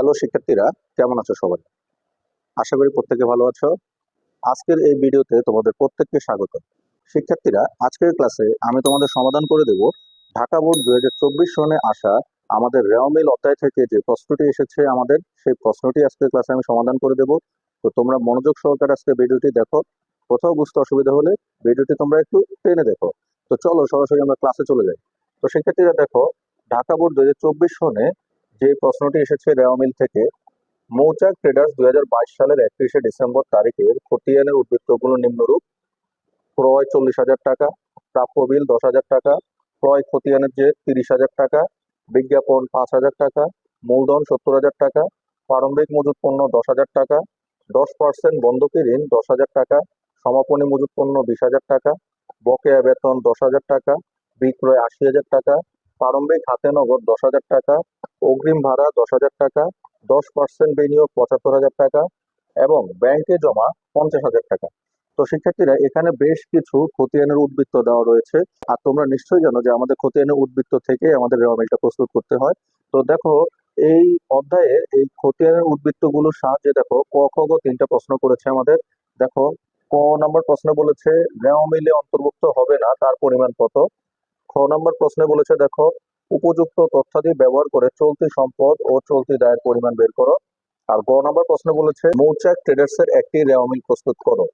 Hello শিক্ষার্থীরা, কেমন আছো সবাই? আশা করি প্রত্যেকে ভালো আছো। আজকের এই ভিডিওতে তোমাদের প্রত্যেককে স্বাগত। শিক্ষার্থীরা, আজকের ক্লাসে আমি তোমাদের সমাধান করে দেব ঢাকা বোর্ড দুই হাজার চব্বিশ সনে আসা আমাদের রেওমিল অধ্যায় থেকে যে প্রশ্নটি এসেছে আমাদের, সেই প্রশ্নটি আজকের ক্লাসে আমি সমাধান করে দেব। তো তোমরা মনোযোগ সহকারে আজকে ভিডিওটি দেখো। কোথাও বুঝতে অসুবিধা হলে ভিডিওটি তোমরা একটু টেনে দেখো। তো চলো সরাসরি আমরা ক্লাসে চলে যাই। তো শিক্ষার্থীরা দেখো, ঢাকা বোর্ড দুই হাজার চব্বিশ সনে যে প্রশ্নটি এসেছে রেওমিল থেকে মৌচাক ট্রেডার্স দু হাজার বাইশ সালের একত্রিশে ডিসেম্বর তারিখের খতিয়ানের উদ্বৃত্তগুলো নিম্নরূপ ক্রয় চল্লিশ হাজার টাকা প্রাপ্য বিল দশ হাজার টাকা ক্রয় খতিয়ানের যে তিরিশ হাজার টাকা বিজ্ঞাপন পাঁচ হাজার টাকা মূলধন সত্তর হাজার টাকা প্রারম্ভিক মজুত পণ্য দশ হাজার টাকা দশ পার্সেন্ট বন্ধকি ঋণ দশ হাজার টাকা সমাপনী মজুত পণ্য বিশ হাজার টাকা বকেয়া বেতন দশ হাজার টাকা বিক্রয় আশি হাজার টাকা প্রারম্ভিক হাতে নগদ দশ হাজার টাকা, অগ্রিম ভাড়া দশ হাজার টাকা, দশ পার্সেন্ট বিনিয়োগ পঁচাত্তর হাজার টাকা এবং ব্যাংকে জমা পঞ্চাশ হাজার টাকা। তো শিক্ষার্থীরা, এখানে বেশ কিছু খতিয়ানের উদ্বৃত্ত দেওয়া রয়েছে আর তোমরা নিশ্চয়ই জানো যে আমাদের খতিয়ানের উদ্বৃত্ত থেকে আমাদের রেওয়ামিলটা প্রস্তুত করতে হয়। তো দেখো, এই অধ্যায়ে এই খতিয়ানের উদ্বৃত্তগুলোর সাহায্যে দেখো, ক, খ, গ তিনটা প্রশ্ন করেছে আমাদের। দেখো, ক নম্বর প্রশ্ন বলেছে রেওয়ামিলে অন্তর্ভুক্ত হবে না, তার পরিমাণ কত? খ নম্বর প্রশ্নে বলেছে, দেখো, উপযুক্ত তথ্যাদি ব্যবহার করে চলতি সম্পদ ও চলতি দায়ের পরিমাণ বের করো। আর গ নম্বর প্রশ্ন বলেছে, মৌচাক ট্রেডার্স এর একটি রেওয়ামিল প্রস্তুত করো।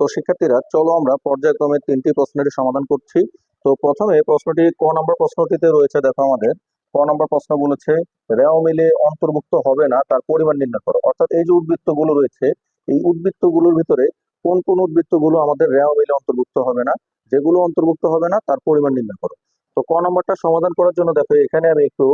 তো শিক্ষার্থীরা, চলো আমরা পর্যায়ক্রমে তিনটি প্রশ্নের সমাধান করছি। তো প্রথমে প্রশ্নটি, ক নম্বর প্রশ্নটিতে রয়েছে, দেখো আমাদের। ক নম্বর প্রশ্ন বলেছে, রেওয়ামিলে অন্তর্ভুক্ত হবে না, তার পরিমাণ নির্ণয় করো। অর্থাৎ এই যে উদ্বৃত্তগুলো রয়েছে, এই উদ্বৃত্তগুলোর ভিতরে কোন কোন উদ্বৃত্তগুলো আমাদের রেওয়ামিলে অন্তর্ভুক্ত হবে না যেগুলো অন্তর্ভুক্ত হবে না, তার পরিমাণ নির্ণয় করো। তো ক নম্বরটা সমাধান করার জন্য দেখো, এখানে আমি একটু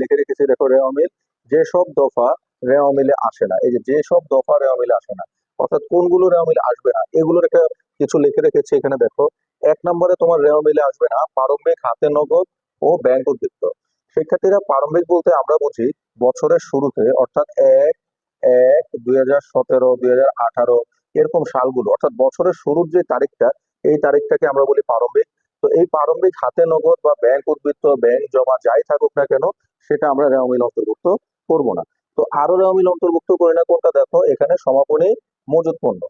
লিখে রেখেছি, দেখো রেওয়ামিল যেসব দফা রেওয়ামিলে আসে না। এই যে যেসব দফা রেওয়ামিলে আসে না, অর্থাৎ কোনগুলো রেওয়ামিলে আসবে না, এগুলোর একটা কিছু লিখে রেখেছি এখানে দেখো। এক নম্বরে তোমার রেওয়ামিলে আসবে না, প্রারম্ভিক হাতে নগদ ও ব্যাংক উদ্বৃত্ত শিক্ষার্থীরা প্রারম্ভিক বলতে আমরা বুঝি বছরের শুরুতে, অর্থাৎ এক এক, দুই হাজার সতেরো, দুই হাজার আঠারো, এরকম সালগুলো, অর্থাৎ বছরের শুরুর যে তারিখটা এই তারিখটাকে আমরা বলি প্রারম্ভিক। তো এই প্রারম্ভিক হাতে নগদ বা ব্যাংক উদ্বৃত্ত ব্যাংক জমা যাই থাকুক না কেন, সেটা আমরা রেওমিল অন্তর্ভুক্ত করব না। তো আরও রেওমিল অন্তর্ভুক্ত করি না কোনটা? দেখো, এখানে সমাপনী মজুত পণ্য।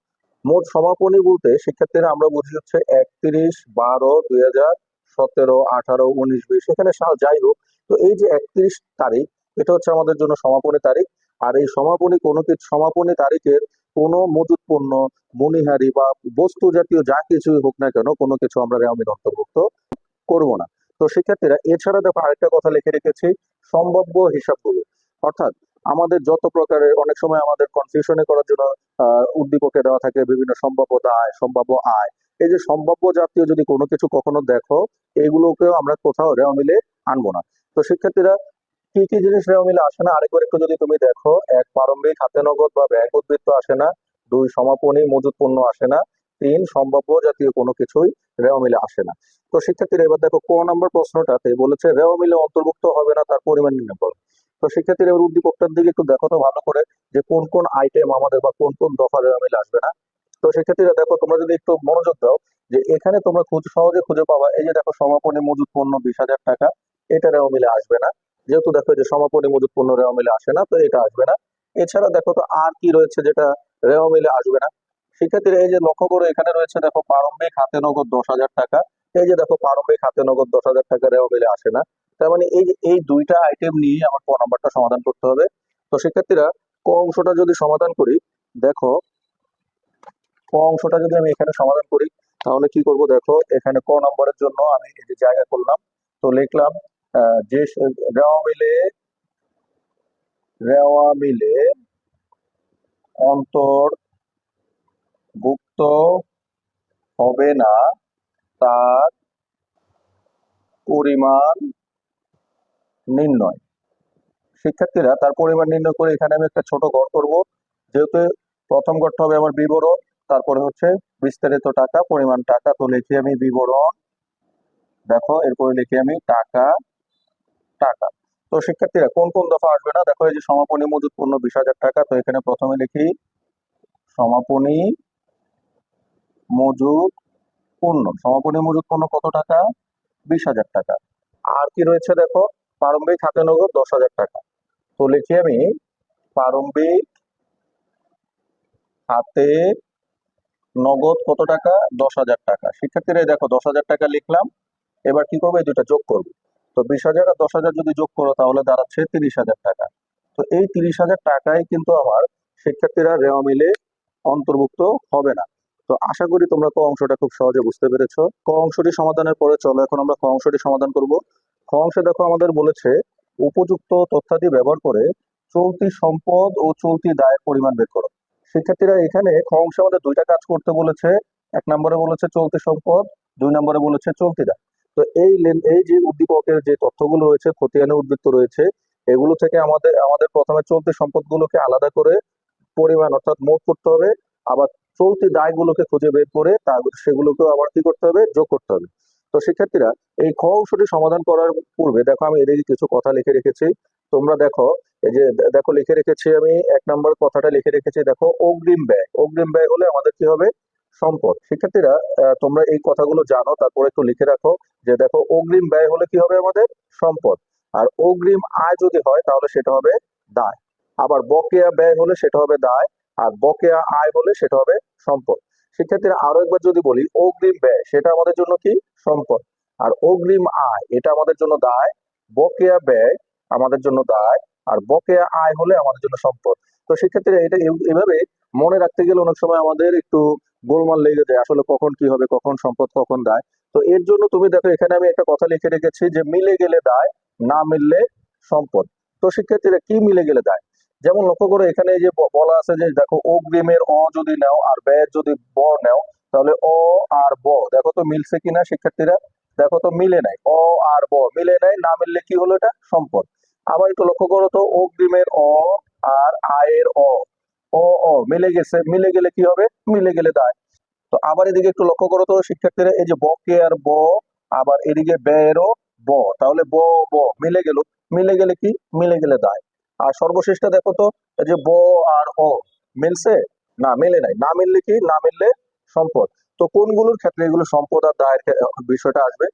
মোট সমাপনী বলতে শিক্ষার্থীরা আমরা বুঝি হচ্ছে একত্রিশ, বারো, দুই হাজার সতেরো, আঠারো, উনিশ, বিশ, এখানে সাল যাই হোক। তো এই যে একত্রিশ তারিখ, এটা হচ্ছে আমাদের জন্য সমাপনী তারিখ। আর এই সমাপনী কোনো কিছু সমাপনী তারিখের কোনো মজুত পণ্য মণিহারি বা বস্তু জাতীয় যা কিছুই হোক না কেন, কোনো কিছু আমরা রেওমিল অন্তর্ভুক্ত করব না। তো শিক্ষার্থীরা এছাড়া দেখো আরেকটা কথা লিখে রেখেছি, সম্ভাব্য হিসাবগুলো। অর্থাৎ আমাদের যত প্রকারের অনেক সময় আমাদের কনফিউশনে করার জন্য উদ্দীপকে দেওয়া থাকে বিভিন্ন সম্ভাব্য দায়, সম্ভাব্য আয়। এই যে সম্ভাব্য জাতীয় যদি কোনো কিছু কখনো দেখো, এগুলোকেও আমরা কোথাও রেওমিলে আনব না। তো শিক্ষার্থীরা কি কি জিনিস রেওমিলে আসে না? আরেকবার একটু যদি তুমি দেখো, এক প্রারম্ভিক হাতে নগদ বা ব্যাংক উদ্বৃত্ত আসে না, দুই সমাপনী মজুত পণ্য আসে না, তিন সম্ভাব্য জাতীয় কোনো কিছুই রেওমিলে আসে না। তো শিক্ষার্থীরা এবার দেখো কোন নম্বর প্রশ্নটাতে বলেছে রেওমিলে অন্তর্ভুক্ত হবে না, তার পরিমাণ নির্ণয় করো। তো শিক্ষার্থীরা এবার উদ্দীপকটার দিকে একটু দেখো তো ভালো করে, যে কোন কোন আইটেম আমাদের বা কোন কোন দফা রেওমিলে আসবে না। তো শিক্ষার্থীরা দেখো, তোমরা যদি একটু মনোযোগ দাও, যে এখানে তোমরা খুব সহজে খুঁজে পাবা, এই যে দেখো সমাপনী মজুত পণ্য বিশ হাজার টাকা, এটা রেওমিলে আসবে না। যেহেতু দেখো যে সমাপনী মজুত পণ্য রেওমিলে আসে না, তো এটা আসবে না। এছাড়া দেখো তো আর কি রয়েছে যেটা রেওমিলে আসবে না? শিক্ষার্থীরা এই যে লক্ষ্য করো, এখানে রয়েছে দেখো প্রারম্ভিক হাতে নগদ দশ হাজার টাকা। এই যে দেখো প্রারম্ভিক হাতে নগদ দশ হাজার টাকা রেওমিলে আসে না। তার মানে এই যে এই দুইটা আইটেম নিয়ে আমার ক নাম্বারটা সমাধান করতে হবে। তো শিক্ষার্থীরা ক অংশটা যদি সমাধান করি, দেখো ক অংশটা যদি আমি এখানে সমাধান করি, তাহলে কি করব দেখো, এখানে ক নম্বরের জন্য আমি এই যে জায়গা করলাম। তো লিখলাম যে রেওয়া মিলে রেওয়া মিলে অন্তর্ভুক্ত হবে না, তার পরিমাণ নির্ণয়। শিক্ষার্থীরা, তার পরিমাণ নির্ণয় করে এখানে আমি একটা ছোট ঘর করব। যেহেতু প্রথম ঘরটা হবে আমার বিবরণ, তারপরে হচ্ছে বিস্তারিত টাকা, পরিমাণ টাকা। তো লিখি আমি বিবরণ। দেখো, এরপরে লিখি আমি টাকা। টাকা। তো শিক্ষার্থীরা, কোন কোন দফা আসবে না? দেখো, এই যে সমাপনী মজুত পণ্য বিশ হাজার টাকা, তো এখানে প্রথমে লিখি, সমাপনী মজুত পণ্য সমাপনী মজুত পণ্য কত টাকা? বিশ হাজার টাকা। আর কি রয়েছে দেখো? প্রারম্ভিক হাতে নগদ দশ হাজার টাকা। তো লিখি আমি, প্রারম্ভিক হাতে নগদ কত টাকা? দশ হাজার টাকা। শিক্ষার্থীরা দেখো, দশ হাজার টাকা লিখলাম। এবার কি করব? এই দুটা যোগ করব। তো বিশ হাজার আর দশ হাজার যদি যোগ করো, তাহলে দাঁড়াচ্ছে তিরিশ হাজার টাকা। তো এই তিরিশ হাজার টাকায় কিন্তু আমার শিক্ষার্থীরা রেওয়া মিলে অন্তর্ভুক্ত হবে না। তো আশা করি তোমরা ক অংশটা খুব সহজে বুঝতে পেরেছ। ক অংশটি সমাধানের পরে চলো, এখন আমরা খ অংশটি সমাধান করব। খ অংশে দেখো আমাদের বলেছে, উপযুক্ত তথ্যাদি ব্যবহার করে চলতি সম্পদ ও চলতি দায়ের পরিমাণ বের করো। শিক্ষার্থীরা এখানে খ অংশে আমাদের দুইটা কাজ করতে বলেছে। এক নম্বরে বলেছে চলতি সম্পদ, দুই নম্বরে বলেছে চলতি দায়। তো এই এই যে উদ্দীপকের যে তথ্যগুলো রয়েছে, খতিয়ানে উদ্বৃত্ত রয়েছে, এগুলো থেকে আমাদের আমাদের প্রথমে চলতি সম্পদগুলোকে আলাদা করে পরিমাণ অর্থাৎ মোট করতে হবে, আবার চলতি দায়গুলোকে খুঁজে বের করে তা, সেগুলোকেও আবার কি করতে হবে? যোগ করতে হবে। তো শিক্ষার্থীরা, এই খ অংশটি সমাধান করার পূর্বে, দেখো আমি এদিকে কিছু কথা লিখে রেখেছি। তোমরা দেখো, এই যে দেখো লিখে রেখেছি আমি, এক নম্বর কথাটা লিখে রেখেছি, দেখো অগ্রিম ব্যয়। অগ্রিম ব্যয় হলে আমাদের কি হবে? সম্পদ। শিক্ষার্থীরা তোমরা এই কথাগুলো জানো, তারপরে একটু লিখে রাখো যে দেখো, অগ্রিম ব্যয় হলে কি হবে আমাদের? সম্পদ। আর অগ্রিম আয় যদি হয়, তাহলে সেটা হবে দায়। আবার বকেয়া ব্যয় হলে সেটা হবে দায়, আর বকেয়া আয় হলে সেটা হবে সম্পদ। শিক্ষার্থীরা আরও একবার যদি বলি, অগ্রিম ব্যয়, সেটা আমাদের জন্য কি? সম্পদ। আর অগ্রিম আয়, এটা আমাদের জন্য দায়। বকেয়া ব্যয় আমাদের জন্য দায়, আর বকেয়া আয় হলে আমাদের জন্য সম্পদ। তো শিক্ষার্থীরা এটা এভাবে মনে রাখতে গেলে অনেক সময় আমাদের একটু গোলমাল লেগে যায় আসলে কখন কি হবে, কখন সম্পদ কখন দায়। তো এর জন্য তুমি দেখো, এখানে আমি একটা কথা লিখে রেখেছি যে মিলে গেলে দায়, না মিললে সম্পদ। তো শিক্ষার্থীরা কি মিলে গেলে দায়? যেমন লক্ষ্য করো, এখানে যে বলা আছে যে দেখো, অগ্রিমের অ যদি নাও আর ব্যয়ের যদি ব নাও, তাহলে অ আর ব। দেখো তো মিলছে কিনা শিক্ষার্থীরা? দেখো তো মিলে নাই, অ আর ব। মিলে নাই, না মিললে কি হলো এটা? সম্পদ। আবার একটু লক্ষ্য করো তো, অগ্রিমের অ আর আয়ের অ। অ অ মিলে গেছে, মিলে গেলে কি হবে? মিলে গেলে দায়। তো আবার এদিকে একটু লক্ষ্য করো তো, শিক্ষার্থীরা, এই যে বকে আর ব, আবার এদিকে ব্যয়েরও ব। তাহলে ব ব, মিলে গেল। মিলে গেলে কি? মিলে গেলে দায়। আর সর্বশেষটা দেখো তো, এই যে ব আর অ মিলছে? না, মিলে নাই। না মিললে কি? না মিললে সম্পদ। তো কোনগুলোর ক্ষেত্রে এগুলো সম্পদ আর দায়ের বিষয়টা আসবে?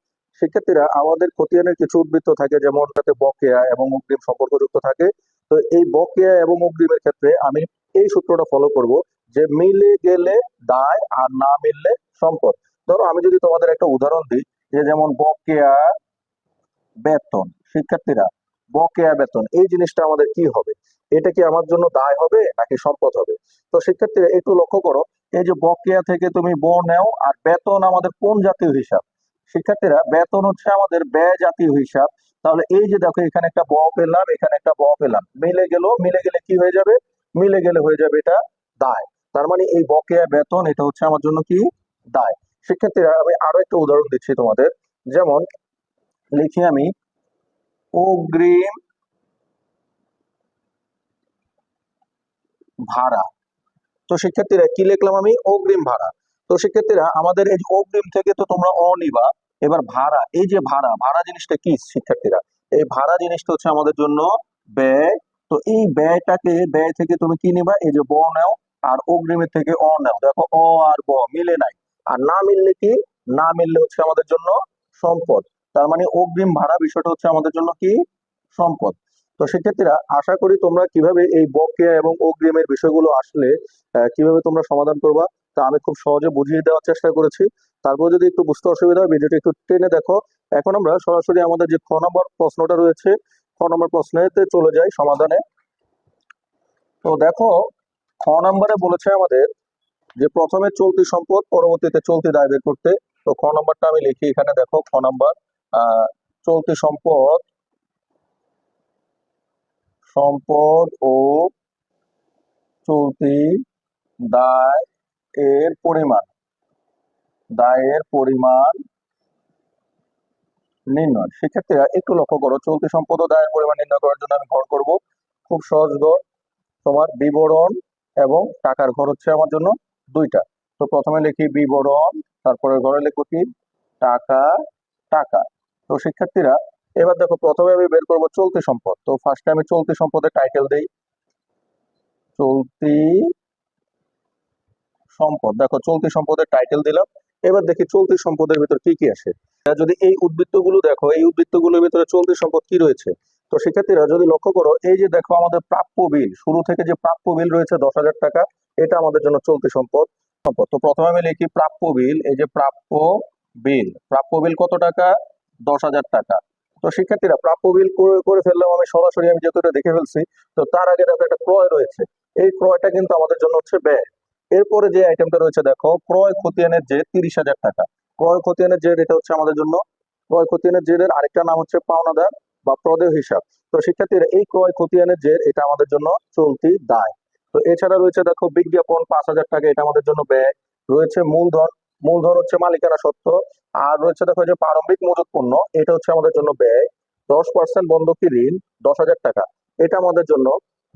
শিক্ষার্থীরা, আমাদের খতিয়ানের কিছু উদ্বৃত্ত থাকে, যেমন তাতে বকেয়া এবং অগ্রিম সম্পর্কযুক্ত থাকে। তো এই বকেয়া এবং অগ্রিমের ক্ষেত্রে আমি এই সূত্রটা ফলো করব যে মিলে গেলে দায় আর না মিললে সম্পদ। ধরো আমি যদি তোমাদের একটা উদাহরণ দিই, যে যেমন বকেয়া বেতন, শিক্ষার্থীরা বকেয়া বেতন, এই জিনিসটা আমাদের কি হবে? এটা কি আমার জন্য দায় হবে নাকি সম্পদ হবে? তো শিক্ষার্থীরা একটু লক্ষ্য করো, এই যে বকেয়া থেকে তুমি ব নেও আর বেতন আমাদের কোন জাতীয় হিসাব? শিক্ষার্থীরা, বেতন হচ্ছে আমাদের ব্যয় জাতীয় হিসাব। তাহলে এই যে দেখো এখানে একটা ব পেলাম এখানে একটা ব পেলাম মিলে গেল, মিলে গেলে কি হয়ে যাবে? মিলে গেলে হয়ে যাবে এটা দায়। তার মানে এই বকেয়া বেতন, এটা হচ্ছে আমার জন্য কি? দায়। শিক্ষার্থীরা আমি আরও একটা উদাহরণ দিচ্ছি তোমাদের। যেমন লিখি আমি, অগ্রিম ভাড়া। তো শিক্ষার্থীরা কি লিখলাম আমি? অগ্রিম ভাড়া। তো শিক্ষার্থীরা আমাদের এই অগ্রিম থেকে তো তোমরা অনিবা। এবার ভাড়া, এই যে ভাড়া ভাড়া জিনিসটা কি শিক্ষার্থীরা? এই ভাড়া জিনিসটা হচ্ছে আমাদের জন্য ব্যয় তো এই ব্যয়টাকে, ব্যয় থেকে তুমি কি নিবা? এই যে ব নাও আর অগ্রিমের থেকে অ নাও। দেখো, অ আর ব মিলে নাই। আর না মিললে কি? না মিললে হচ্ছে আমাদের জন্য সম্পদ। তার মানে অগ্রিম ভাড়া বিষয়টা হচ্ছে আমাদের জন্য কি? সম্পদ। তো শিক্ষার্থীরা আশা করি তোমরা কীভাবে এই বকেয়া এবং অগ্রিমের বিষয়গুলো আসলে কীভাবে তোমরা সমাধান করবা তা আমি খুব সহজে বুঝিয়ে দেওয়ার চেষ্টা করেছি। তারপর যদি একটু বুঝতে অসুবিধা হয়, ভিডিওটা একটু টেনে দেখো। এখন আমরা সরাসরি আমাদের যে খ নম্বর প্রশ্নটা রয়েছে খ নম্বর প্রশ্নেতে চলে যাই সমাধানে। তো দেখো, খ নম্বরে বলেছে আমাদের যে প্রথমে চলতি সম্পদ, পরবর্তীতে চলতি দায় বের করতে। তো খ নম্বরটা আমি লিখি এখানে, দেখো, খ নম্বর চলতি সম্পদ সম্পদ ও চলতি দায় এর পরিমাণ। দায়ের পরিমাণ নির্ণয়। শিক্ষার্থীরা একটু লক্ষ্য করো, চলতি সম্পদ দায়ের পরিমাণ নির্ণয় করার জন্য আমি ঘর করব। খুব সহজ ঘর, তোমার বিবরণ এবং টাকার ঘর হচ্ছে আমার জন্য দুইটা। তো প্রথমে লিখি বিবরণ, তারপরে ঘরে লিখব কি? টাকা টাকা। তো শিক্ষার্থীরা, এবার দেখো, প্রথমে আমি বের করব চলতি সম্পদ। তো ফার্স্টে আমি চলতি সম্পদের টাইটেল দেই। চলতি সম্পদ। দেখো, চলতি সম্পদের টাইটেল দিলাম। এবার দেখি চলতি সম্পদের ভিতর কি কি আসে যদি এই উদ্বৃত্তগুলো দেখো, এই উদ্বৃত্তগুলোর ভিতরে চলতি সম্পদ কি রয়েছে? তো শিক্ষার্থীরা যদি লক্ষ্য করো, এই যে দেখো আমাদের প্রাপ্য বিল, শুরু থেকে যে প্রাপ্য বিল রয়েছে দশ হাজার টাকা, এটা আমাদের জন্য চলতি সম্পদ সম্পদ। তো প্রথমে আমি লিখি প্রাপ্য বিল, এই যে প্রাপ্য বিল প্রাপ্য বিল কত টাকা? দশ হাজার টাকা। তো শিক্ষার্থীরা প্রাপ্য বিল করে ফেললাম আমি, সরাসরি আমি যেহেতু এটা দেখে ফেলছি, তো তার আগে দেখো একটা ক্রয় রয়েছে। এই ক্রয়টা কিন্তু আমাদের জন্য হচ্ছে ব্যয়। এরপরে যে আইটেমটা রয়েছে দেখো, ক্রয় খতিয়ানের যে তিরিশ হাজার টাকা। ক্রয় খতিয়ানের যে এটা হচ্ছে আমাদের জন্য। ক্রয় খতিয়ানের জেরের আরেকটা নাম হচ্ছে পাওনাদার বা প্রদেয় হিসাব। তো শিক্ষার্থীরা এই ক্রয় খতিয়ানের জের এটা আমাদের জন্য চলতি দায়। তো এছাড়া রয়েছে দেখো বিজ্ঞাপন, পাঁচ হাজার টাকা এটা আমাদের জন্য ব্যয়। রয়েছে মূলধন মূলধন হচ্ছে মালিকানা সত্ত্ব আর রয়েছে দেখো যে প্রারম্ভিক মজুত পণ্য, এটা হচ্ছে আমাদের জন্য ব্যয়। দশ পার্সেন্ট বন্ধকি ঋণ, দশ হাজার টাকা। এটা আমাদের জন্য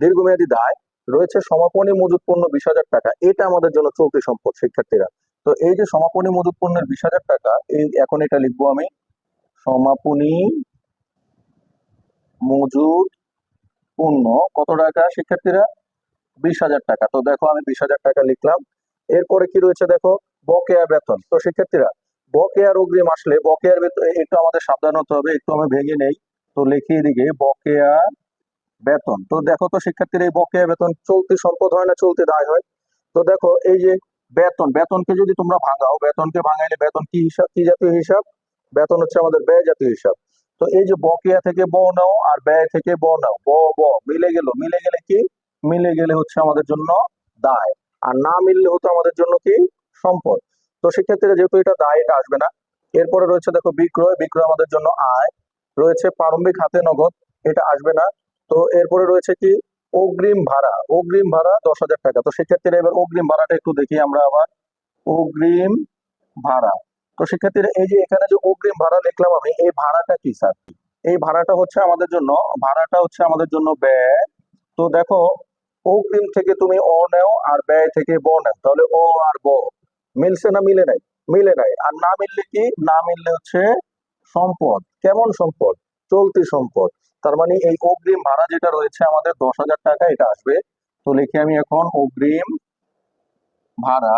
দীর্ঘমেয়াদী দায়। রয়েছে সমাপনী মজুত পণ্য বিশ হাজার টাকা। এটা আমাদের জন্য চলতি সম্পদ শিক্ষার্থীরা। তো এই যে সমাপনী মজুত পণ্যের বিশ হাজার টাকা, এই এখন এটা লিখব আমি। সমাপনী মজুদ পণ্য কত টাকা শিক্ষার্থীরা? বিশ হাজার টাকা। তো দেখো আমি বিশ হাজার টাকা লিখলাম। এরপরে কি রয়েছে দেখো? বকেয়া বেতন। তো শিক্ষার্থীরা বকেয়ার অগ্রিম আসলে বকেয়ার বেতন একটু আমাদের সাবধান হতে হবে, একটু আমি ভেঙে নেই। তো লিখি এদিকে, বকেয়া বেতন। তো দেখো তো শিক্ষার্থীরা এই বকেয়া বেতন চলতি সম্পদ হয় না, চলতি দায় হয়। তো দেখো এই যে বেতন, বেতনকে যদি তোমরা ভাঙাও, বেতনকে ভাঙাইলে বেতন কি হিসাব, কি জাতীয় হিসাব? বেতন হচ্ছে আমাদের ব্যয় জাতীয় হিসাব। তো এই যে বকেয়া থেকে ব নাও আর ব্যয় থেকে ব নাও, ব ব, মিলে গেল। মিলে গেলে কি? মিলে গেলে হচ্ছে আমাদের জন্য দায়। আর না মিললে হতো আমাদের জন্য কি? সম্পদ। তো সেক্ষেত্রে যেহেতু এটা দায়, এটা আসবে না। এরপরে রয়েছে দেখো বিক্রয়। বিক্রয় আমাদের জন্য আয়। রয়েছে প্রারম্ভিক হাতে নগদ, এটা আসবে না। তো এরপরে রয়েছে কি? অগ্রিম ভাড়া অগ্রিম ভাড়া দশ হাজার টাকা। তো শিক্ষার্থীরা এবার অগ্রিম ভাড়াটা একটু দেখি আমরা আবার। অগ্রিম ভাড়া। তো শিক্ষার্থীরা এই যে এখানে যে অগ্রিম ভাড়া লিখলাম আমি, এই ভাড়াটা কি স্যার? এই ভাড়াটা হচ্ছে আমাদের জন্য, ভাড়াটা হচ্ছে আমাদের জন্য ব্যয়। তো দেখো, অগ্রিম থেকে তুমি অ নেও আর ব্যয় থেকে ব নেও। তাহলে অ আর ব। মিলছে না মিলে নাই? মিলে নাই। আর না মিললে কি? না মিললে হচ্ছে সম্পদ। কেমন সম্পদ? চলতি সম্পদ। তার মানে এই অগ্রিম ভাড়া যেটা রয়েছে আমাদের দশ হাজার টাকা, এটা আসবে। তো লিখে আমি এখন অগ্রিম ভাড়া।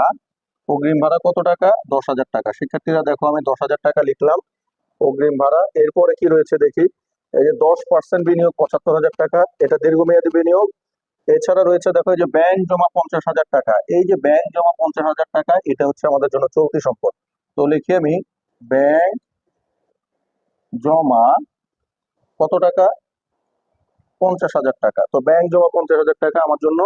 অগ্রিম ভাড়া কত টাকা? দশ হাজার টাকা। শিক্ষার্থীরা, দেখো আমি দশ হাজার টাকা লিখলাম অগ্রিম ভাড়া। এরপরে কি রয়েছে দেখি? এই যে দশ পার্সেন্ট বিনিয়োগ, পঁচাত্তর হাজার টাকা, এটা দীর্ঘমেয়াদী বিনিয়োগ। এছাড়া রয়েছে দেখো এই যে ব্যাংক জমা পঞ্চাশ হাজার টাকা। এই যে ব্যাংক জমা পঞ্চাশ হাজার টাকা, এটা হচ্ছে আমাদের জন্য চলতি সম্পদ। তো লিখি আমি ব্যাংক জমা কত টাকা? পঞ্চাশ হাজার টাকা। তো ব্যাংক জমা পঞ্চাশ হাজার টাকা আমার জন্য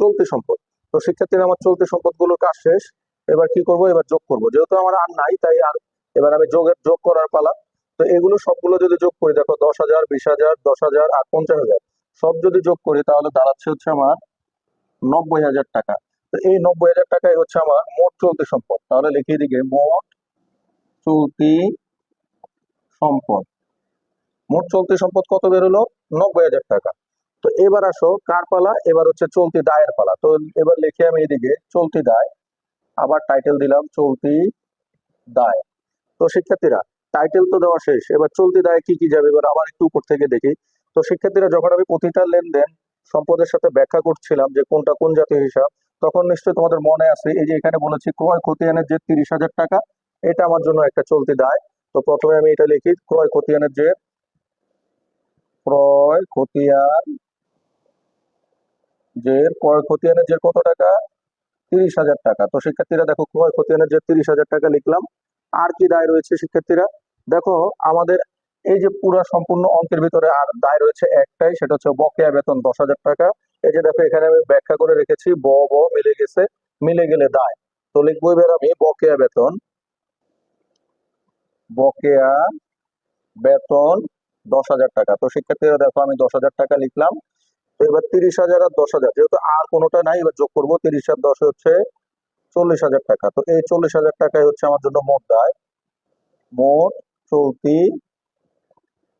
চলতি সম্পদ। তো শিক্ষার্থীরা আমার চলতি সম্পদগুলোর কাজ শেষ। এবার কি করব? এবার যোগ করব। যেহেতু আমার আর নাই, তাই আর এবার আমি যোগের, যোগ করার পালা। তো এগুলো সবগুলো যদি যোগ করি, দেখো, দশ হাজার, বিশ হাজার, দশ হাজার আর পঞ্চাশ হাজার। সব যদি যোগ করি, তাহলে দাঁড়াচ্ছে হচ্ছে আমার নব্বই হাজার টাকা। তো এই নব্বই হাজার টাকাই হচ্ছে আমার মোট চলতি সম্পদ। তাহলে লিখিয়ে দিকে, মোট চলতি সম্পদ। মোট চলতি সম্পদ কত বেরোলো নব্বই হাজার টাকা। তো এবার আসো, কার পালা? এবার হচ্ছে চলতি দায়ের পালা। তো এবার লিখে আমি এদিকে, চলতি দায়। আবার টাইটেল দিলাম, চলতি দায়। তো শিক্ষার্থীরা টাইটেল তো দেওয়া শেষ। এবার চলতি দায় কি কি যাবে? এবার আবার একটু উপর থেকে দেখি। তো শিক্ষার্থীরা, যখন আমি প্রতিটা লেনদেন সম্পদের সাথে ব্যাখ্যা করছিলাম যে কোনটা কোন জাতীয় হিসাব, তখন নিশ্চয়ই তোমাদের মনে আছে, এই যে এখানে বলেছি ক্রয় খতিয়ানের যে তিরিশ হাজার টাকা, এটা আমার জন্য একটা চলতি দায়। তো প্রথমে আমি এটা লিখি, ক্রয় খতিয়ানের যে ক্রয় খতিয়ান, যে ক্রয় খতিয়ানের যে কত টাকা? তিরিশ হাজার টাকা। তো শিক্ষার্থীরা দেখো, ক্রয় খতিয়ানের যে তিরিশ হাজার টাকা লিখলাম, আর কি দায় রয়েছে শিক্ষার্থীরা? দেখো, আমাদের এই যে পুরা সম্পূর্ণ অঙ্কের ভিতরে আর দায় রয়েছে একটাই, সেটা হচ্ছে বকেয়া বেতন দশ হাজার টাকা। এই যে দেখো, এখানে আমি ব্যাখ্যা করে রেখেছি, ব ব মিলে গেছে, মিলে গেলে দায়। তো লিখব এবার আমি, বকেয়া বেতন বকেয়া বেতন দশ হাজার টাকা। তো শিক্ষার্থীরা দেখো, আমি দশ হাজার টাকা লিখলাম। তো এবার তিরিশ হাজার আর দশ হাজার, যেহেতু আর কোনোটা নাই, এবার যোগ করব, তিরিশ আর দশ হচ্ছে চল্লিশ হাজার টাকা। তো এই চল্লিশ হাজার টাকাই হচ্ছে আমার জন্য মোট দায়। মোট চলতি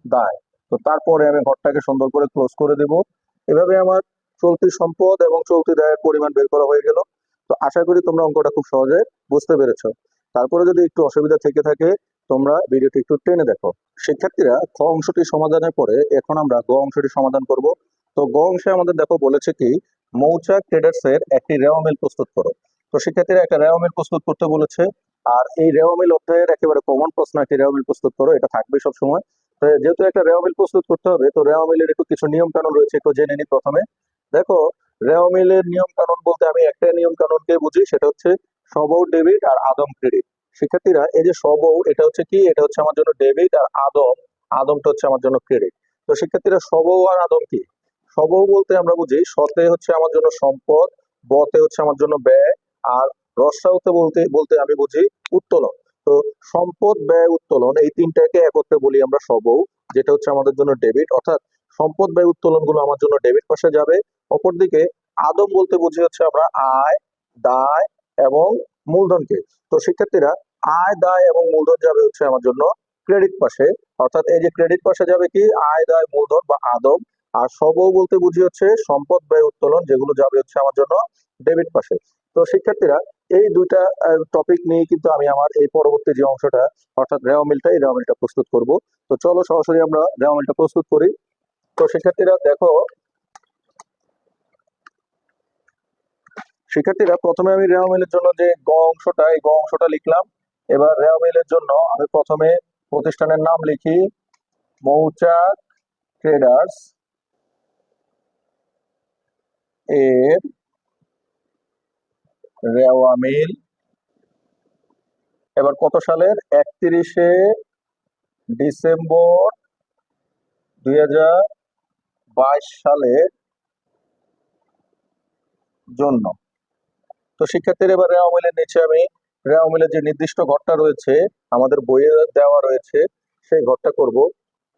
দায়। তো তারপরে আমি ঘরটাকে সুন্দর করে ক্লোজ করে দেব। এভাবে আমার চলতি সম্পদ এবং চলতি দায়ের পরিমাণ বের করা হয়ে গেল। তো আশা করি তোমরা অঙ্কটা খুব সহজে বুঝতে পেরেছ। তারপরে যদি একটু অসুবিধা থেকে থাকে তোমরা ভিডিওটি একটু টেনে দেখো। শিক্ষার্থীরা খ অংশটি সমাধানের পরে এখন আমরা গ অংশটি সমাধান করব। তো গ অংশে আমাদের দেখো বলেছে কি, মৌচাক ট্রেডার্স এর একটি রেওয়া মিল প্রস্তুত করো। তো শিক্ষার্থীরা একটা রেওয়া মিল প্রস্তুত করতে বলেছে, আর এই রেওয়া মিল অধ্যায়ের একেবারে কমন প্রশ্ন, একটি রেওয়া মিল প্রস্তুত করো, এটা থাকবে সব সময় তো যেহেতু একটা রেওয়া মিল প্রস্তুত করতে হবে, তো রেওয়া মিলের একটু কিছু নিয়ম কানুন রয়েছে, একটু জেনে নিই প্রথমে। দেখো রেওয়া মিলের নিয়ম কানুন বলতে আমি একটা নিয়ম কানুনকে বুঝি, সেটা হচ্ছে সবৌ ডেবিট আর আদম ক্রেডিট। শিক্ষার্থীরা, এই যে সবৌ এটা হচ্ছে কি? এটা হচ্ছে আমার জন্য ডেবিট আর আদম। আদমটা হচ্ছে আমার জন্য ক্রেডিট তো শিক্ষার্থীরা সবৌ আর আদম কি? সবৌ বলতে আমরা বুঝি, সতে হচ্ছে আমার জন্য সম্পদ, বতে হচ্ছে আমার জন্য ব্যয়, আর রসাউতে বলতে বলতে আমি বুঝি উত্তোলন। তো সম্পদ, ব্যয়, উত্তোলন, এই তিনটাকে একত্রে বলি আমরা সবৌ যেটা হচ্ছে আমাদের জন্য ডেবিট অর্থাৎ সম্পদ, ব্যয় উত্তোলনগুলো আমার জন্য ডেবিট পাশে যাবে। অপরদিকে আদম বলতে বুঝি হচ্ছে আমরা আয়, দায় এবং মূলধনকে। তো শিক্ষার্থীরা আয়, দায় এবং মূলধন যাবে হচ্ছে আমার জন্য ক্রেডিট পাশে। অর্থাৎ এই যে ক্রেডিট পাশে যাবে কি? আয়, দায়, মূলধন বা আদব আর সব বলতে বুঝি হচ্ছে সম্পদ, ব্যয়, উত্তোলন যেগুলো যাবে হচ্ছে আমার জন্য ডেবিট পাশে। তো শিক্ষার্থীরা এই দুইটা টপিক নিয়ে কিন্তু আমি আমার এই পরবর্তী যে অংশটা, অর্থাৎ রেওয়া মিলটা এই রেওয়া মিলটা প্রস্তুত করব। তো চলো সরাসরি আমরা রেওয়া মিলটা প্রস্তুত করি। তো শিক্ষার্থীরা দেখো শিক্ষার্থীরা প্রথমে আমি রেওয়া মিলের জন্য যে গ অংশটা, এই গ অংশটা লিখলাম। এবার রেওয়া মিলের জন্য আমি প্রথমে প্রতিষ্ঠানের নাম লিখি। মৌচাক ট্রেডার্স এর রেওয়া মিল এবার কত সালের? একত্রিশে ডিসেম্বর দুই হাজার বাইশ সালের জন্য। তো শিক্ষার্থীর এবার রেওয়া মিলের নিচে আমি রেওয়া মিলের যে নির্দিষ্ট ঘরটা রয়েছে, আমাদের বইয়ে দেওয়া রয়েছে, সেই ঘরটা করব।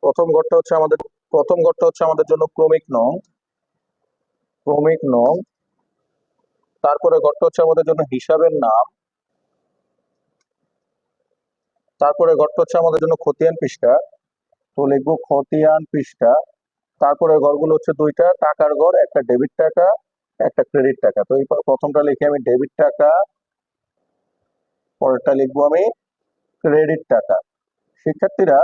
প্রথম ঘরটা হচ্ছে আমাদের, প্রথম ঘরটা হচ্ছে আমাদের জন্য ক্রমিক নং ক্রমিক নং। তারপরে ঘরটা হচ্ছে আমাদের জন্য হিসাবের নাম। তারপরে ঘরটা হচ্ছে আমাদের জন্য খতিয়ান পৃষ্ঠা। তো লিখব খতিয়ান পৃষ্ঠা। তারপরে ঘরগুলো হচ্ছে দুইটা, টাকার ঘর, একটা ডেবিট টাকা। একটা ক্রেডিট টাকা। তো এই প্রথমটা লিখে আমি ডেবিট টাকা, পরেরটা লিখব আমি ক্রেডিট টাকা। শিক্ষার্থীরা,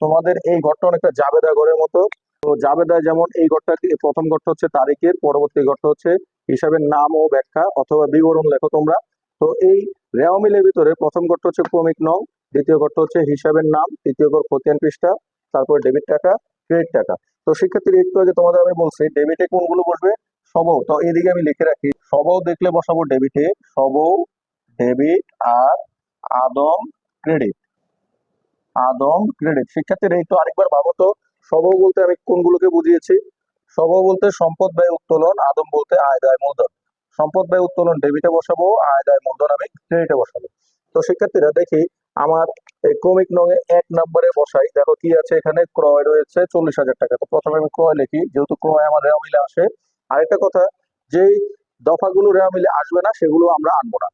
তোমাদের এই ঘরটা অনেকটা জাবেদা ঘরের মতো। তো জাবেদা যেমন এই ঘরটা প্রথম ঘরটা হচ্ছে তারিখের, পরবর্তী ঘরটা হচ্ছে হিসাবের নাম ও ব্যাখ্যা অথবা বিবরণ লেখো তোমরা। তো এই রেওয়া মিলের ভিতরে প্রথম ঘরটা হচ্ছে ক্রমিক নং, দ্বিতীয় ঘরটা হচ্ছে হিসাবের নাম, তৃতীয় ঘর খতিয়ান পৃষ্ঠা, তারপরে ডেবিট টাকা ক্রেডিট টাকা। তো শিক্ষার্থীরা, একটু আগে তোমাদের আমি বলছি ডেবিটে কোনগুলো বসবে? সবও, তো এদিকে আমি লিখে রাখি, সবও দেখলে বসাবো ডেবিটে সবও ডেবিট আর আদম ক্রেডিট আদম ক্রেডিট শিক্ষার্থীরা একটু আরেকবার ভাবো তো, সবও বলতে আমি কোনগুলোকে বুঝিয়েছি? সবও বলতে সম্পদ, ব্যয়, উত্তোলন, আদম বলতে আয়, দায়, মূলধন, সম্পদ, ব্যয়, উত্তোলন ডেবিটে বসাবো, আয়, দায়, মূলধন আমি ক্রেডিটে বসাবো, তো শিক্ষার্থীরা দেখি আমার এই ক্রমিক নঙে এক নম্বরে বসাই, দেখো কি আছে এখানে, ক্রয় রয়েছে চল্লিশ হাজার টাকা, তো প্রথমে আমি ক্রয় লিখি, যেহেতু ক্রয় আমার রেওয়া মিলে আসে আরেকটা কথা, যেই দফাগুলো রেওয়া মিলে আসবে না, সেগুলো আমরা আনব না।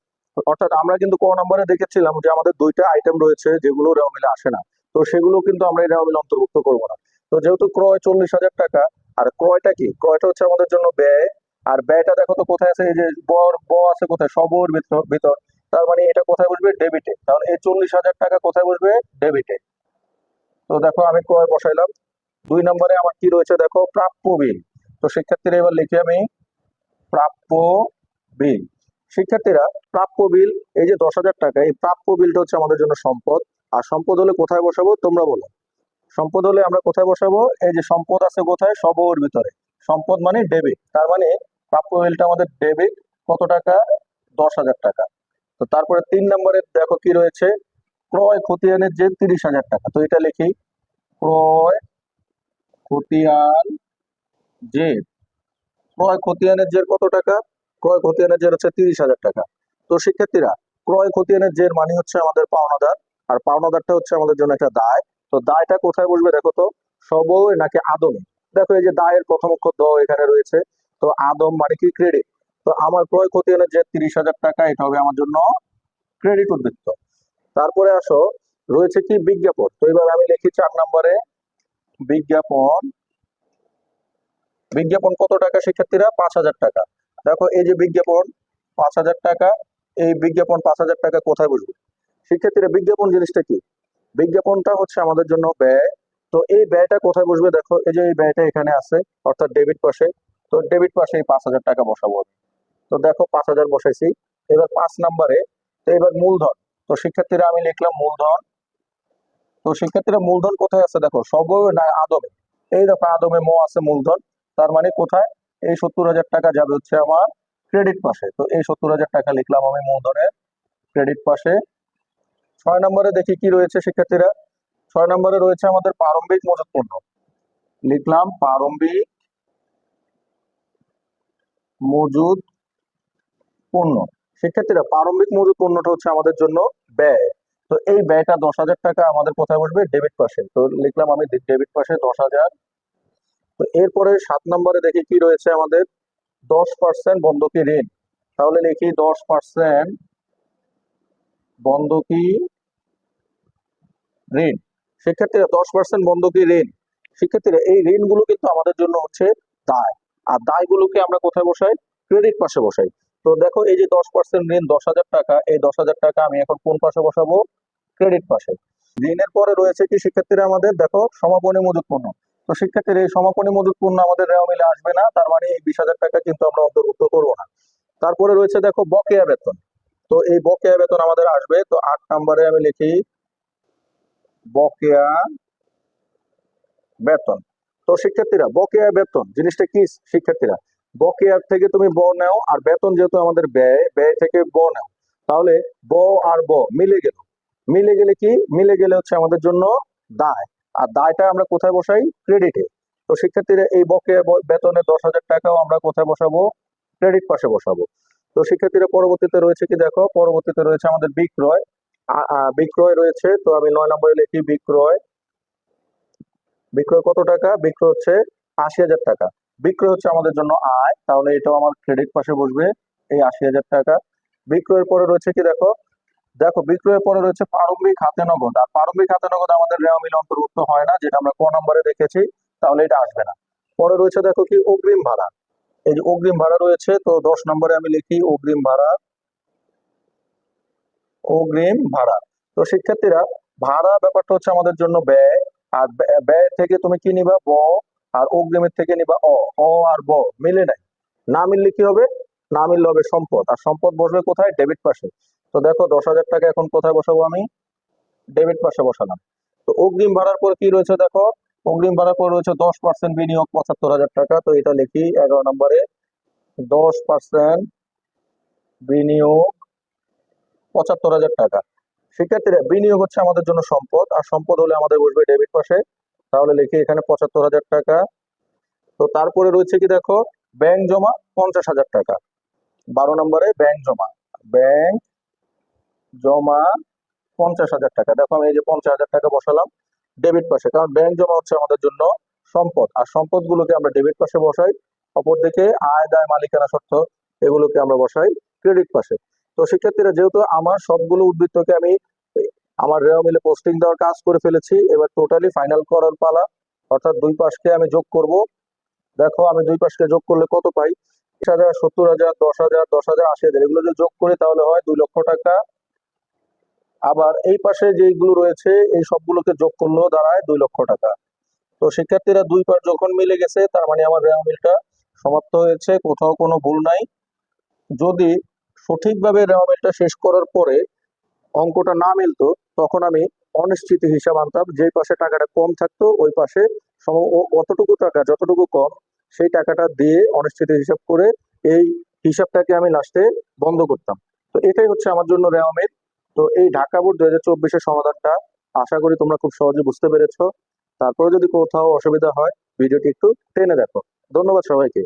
অর্থাৎ আমরা কিন্তু ক নম্বরে দেখেছিলাম যে আমাদের দুইটা আইটেম রয়েছে যেগুলো রেওয়া মিলে আসে না। তো সেগুলো কিন্তু আমরা এই রেওয়া মিলে অন্তর্ভুক্ত করব না। তো যেহেতু ক্রয় চল্লিশ হাজার টাকা, আর ক্রয়টা কি? ক্রয়টা হচ্ছে আমাদের জন্য ব্যয়। আর ব্যয়টা দেখো তো কোথায় আছে? এই যে বর, ব আছে কোথায়? সবর ভিতর ভিতর। তার মানে এটা কোথায় বসবে? ডেবিটে তাহলে এই চল্লিশ হাজার টাকা কোথায় বসবে? ডেবিটে তো দেখো আমি ক্রয় বসাইলাম। দুই নম্বরে আমার কি রয়েছে? দেখো প্রাপ্য বিল। তো শিক্ষার্থীরা এবার লিখি আমি প্রাপ্য বিল। শিক্ষার্থীরা, প্রাপ্য বিল, এই যে দশ হাজার টাকা, এই প্রাপ্য বিলটা হচ্ছে আমাদের জন্য সম্পদ। আর সম্পদ হলে কোথায় বসাবো? তোমরা বলো। সম্পদ হলে আমরা কোথায় বসাবো? এই যে সম্পদ আছে কোথায়? সবর ভিতরে। সম্পদ মানে ডেবিট তার মানে প্রাপ্য বিলটা আমাদের ডেবিট কত টাকা? দশ হাজার টাকা। তো তারপরে তিন নম্বরে দেখো কি রয়েছে? ক্রয় খতিয়ানের যে তিরিশ হাজার টাকা। তো এটা লিখি। ক্রয় খতিয়ান যে ক্রয় খতিয়ানের জের কত টাকা? ক্রয় খতিয়ানের জের হচ্ছে তিরিশ হাজার টাকা। তো শিক্ষার্থীরা, ক্রয় খতিয়ানের জের মানে হচ্ছে আমাদের পাওনাদার, আর পাওনাদারটা হচ্ছে আমাদের জন্য একটা দায়। তো দায়টা কোথায় বসবে দেখো তো? সবও নাকি আদমে? দেখো এই যে দায়ের প্রথম অক্ষর দ এখানে রয়েছে। তো আদম মানে কি ক্রেডিট তো আমার ক্রয় খতিয়ানের যে তিরিশ হাজার টাকা, এটা হবে আমার জন্য ক্রেডিট উদ্বৃত্ত। তারপরে আসো, রয়েছে কি বিজ্ঞাপন? তো এবার আমি লিখি চার নম্বরে, বিজ্ঞাপন বিজ্ঞাপন কত টাকা শিক্ষার্থীরা? পাঁচ হাজার টাকা। দেখো, এই যে বিজ্ঞাপন, পাঁচ হাজার টাকা, এই বিজ্ঞাপন পাঁচ হাজার টাকা কোথায় বসবে? শিক্ষার্থীরা, বিজ্ঞাপন জিনিসটা কি? বিজ্ঞাপনটা হচ্ছে আমাদের জন্য ব্যয়। তো এই ব্যয়টা কোথায় বসবে? দেখো, এই যে এই ব্যয়টা এখানে আছে, অর্থাৎ ডেবিট পাশে। তো ডেবিট পাশে এই পাঁচ হাজার টাকা বসাবো তো দেখো, পাঁচ হাজার বসাইছি। এবার পাঁচ নাম্বারে, তো এবার মূলধন। তো শিক্ষার্থীরা, আমি লিখলাম মূলধন। তো শিক্ষার্থীরা, মূলধন কোথায় আছে? দেখো সব না, আদমে। এই দেখো, আদমে মো আছে মূলধন। তার মানে কোথায়? এই সত্তর হাজার টাকা যাবে হচ্ছে আমার ক্রেডিট পাশে। তো এই সত্তর হাজার টাকা লিখলাম আমি মূলধনের ক্রেডিট পাশে। ছয় নম্বরে দেখি কি রয়েছে শিক্ষার্থীরা? ছয় নম্বরে রয়েছে আমাদের প্রারম্ভিক মজুত পণ্য। লিখলাম প্রারম্ভিক মজুদ পণ্য। শিক্ষার্থীরা, প্রারম্ভিক মজুদ পণ্যটা হচ্ছে আমাদের জন্য ব্যয়। তো এই ব্যয়টা দশ হাজার টাকা আমাদের কোথায় বসবে? ডেবিট পাশে। তো লিখলাম আমি ডেবিট পাশে দশ হাজার তো এরপরে সাত নম্বরে দেখি কি রয়েছে আমাদের, দশ পার্সেন্ট বন্ধকি ঋণ। তাহলে লিখি দশ পার্সেন্ট বন্ধকি ঋণ। শিক্ষার্থীরা দশ পার্সেন্ট বন্ধকি ঋণ শিক্ষার্থীরা এই ঋণগুলো কিন্তু আমাদের জন্য হচ্ছে দায়। আর দায়গুলোকে আমরা কোথায় বসাই? ক্রেডিট পাশে বসাই। তো দেখো এই যে দশ পার্সেন্ট ঋণ, দশ হাজার টাকা, এই দশ হাজার টাকা আমি এখন কোন পাশে বসাবো? ক্রেডিট পাশে। ঋণের পরে রয়েছে কি শিক্ষার্থীরা আমাদের, দেখো সমাপনী মজুত পণ্য। তো এই সমাপনী মজুত পণ্য আমাদের রেওয়া মিলে আসবে না, তার মানে এই বিশ হাজার টাকা কিন্তু আমরা অন্তর্ভুক্ত করব না। তারপরে রয়েছে দেখো বকেয়া বেতন। তো এই বকেয়া বেতন আমাদের আসবে, তো আট নম্বরে আমি লিখি বকেয়া বেতন। তো শিক্ষার্থীরা, বকেয়া বেতন, জিনিসটা কি শিক্ষার্থীরা? বকেয়ার থেকে তুমি ব নাও, আর বেতন যেহেতু আমাদের ব্যয় ব্যয় থেকে ব নাও, তাহলে ব আর ব মিলে গেল। মিলে গেলে কি? মিলে গেলে হচ্ছে আমাদের জন্য দায়। আর দায়টা আমরা কোথায় বসাই? ক্রেডিটে তো শিক্ষার্থীরা এই বকেয়া বেতনে দশ হাজার টাকাও আমরা কোথায় বসাবো? ক্রেডিট পাশে বসাবো। তো শিক্ষার্থীরা পরবর্তীতে রয়েছে কি দেখো? পরবর্তীতে রয়েছে আমাদের বিক্রয়। বিক্রয় রয়েছে। তো আমি নয় নম্বরে লিখি বিক্রয়। বিক্রয় কত টাকা? বিক্রয় হচ্ছে আশি হাজার টাকা। বিক্রয় হচ্ছে আমাদের জন্য আয়। তাহলে এটাও আমার ক্রেডিট পাশে বসবে। এই আশি হাজার টাকা। বিক্রয়ের পরে রয়েছে কি দেখো? দেখো, বিক্রয়ের পরে রয়েছে প্রারম্ভিক হাতে নগদ। আর প্রারম্ভিক হাতে নগদ আমাদের রেওয়া অন্তর্ভুক্ত হয় না, যেটা আমরা ক নম্বরে দেখেছি, তাহলে এটা আসবে না। পরে রয়েছে দেখো কি, অগ্রিম ভাড়া। এই যে অগ্রিম ভাড়া রয়েছে, তো দশ নম্বরে আমি লিখি অগ্রিম ভাড়া। অগ্রিম ভাড়া। তো শিক্ষার্থীরা, ভাড়া ব্যাপারটা হচ্ছে আমাদের জন্য ব্যয়, আর ব্যয় থেকে তুমি কি নিবা? ব, আর অগ্রিমের থেকে নিবা অ। অ আর ব মিলে নাই। না মিললে কি হবে? না মিললে হবে সম্পদ। আর সম্পদ বসবে কোথায়? ডেবিট পাশে। তো দেখো, দশ হাজার টাকা এখন কোথায় বসাবো আমি? ডেবিট পাশে বসালাম। তো অগ্রিম ভাড়ার পর কি রয়েছে দেখো? অগ্রিম ভাড়ার পর রয়েছে দশ পার্সেন্ট বিনিয়োগ পঁচাত্তর হাজার টাকা। তো এটা লিখি এগারো নম্বরে। দশ পার্সেন্ট বিনিয়োগ পঁচাত্তর হাজার টাকা। শিক্ষার্থীরা, বিনিয়োগ হচ্ছে আমাদের জন্য সম্পদ। আর সম্পদ হলে আমাদের বসবে ডেবিট পাশে। তাহলে লিখি এখানে পঁচাত্তর হাজার টাকা। তো তারপরে রয়েছে কি দেখো? ব্যাংক জমা পঞ্চাশ হাজার টাকা। বারো নম্বরে ব্যাংক জমা। ব্যাংক জমা পঞ্চাশ হাজার টাকা। দেখো আমি এই যে পঞ্চাশ হাজার টাকা বসালাম ডেবিট পাশে। কারণ ব্যাংক জমা হচ্ছে আমাদের জন্য সম্পদ। আর সম্পদগুলোকে আমরা ডেবিট পাশে বসাই, অপরদিকে আয়, দায়, মালিকানা শর্ত এগুলোকে আমরা বসাই ক্রেডিট পাশে। তো শিক্ষার্থীরা যেহেতু আমার সবগুলো উদ্বৃত্তকে আমি, আমার রেওয়া মিলে পোস্টিং দেওয়ার কাজ করে ফেলেছি, এবার টোটালি ফাইনাল করার পালা, অর্থাৎ দুই পাশকে আমি যোগ করব। দেখো আমি দুই পাশকে যোগ করলে কত পাই? বিশ হাজার, সত্তর হাজার, দশ হাজার দশ হাজার, আশি হাজার, এগুলো যদি যোগ করি তাহলে হয় দুই লক্ষ টাকা। আবার এই পাশে যেগুলো রয়েছে, এই সবগুলোকে যোগ করলেও দাঁড়ায় দুই লক্ষ টাকা। তো শিক্ষার্থীরা দুই পার যখন মিলে গেছে, তার মানে আমার রেওয়া মিলটা সমাপ্ত হয়েছে, কোথাও কোনো ভুল নাই। যদি সঠিকভাবে রেওয়া মিলটা শেষ করার পরে অঙ্কটা না মিলতো, তখন আমি অনিশ্চিত হিসাব আনতাম, যেই পাশে টাকাটা কম থাকতো, ওই পাশে সম অতটুকু টাকা, যতটুকু কম, সেই টাকাটা দিয়ে অনিশ্চিত হিসাব করে এই হিসাবটাকে আমি লাস্টে বন্ধ করতাম। তো এটাই হচ্ছে আমার জন্য রেওয়া মিল তো এই ঢাকা বোর্ড দুই হাজার চব্বিশের সমাধানটা আশা করি তোমরা খুব সহজে বুঝতে পেরেছ। তারপরে যদি কোথাও অসুবিধা হয়, ভিডিওটি একটু টেনে দেখো। ধন্যবাদ সবাইকে।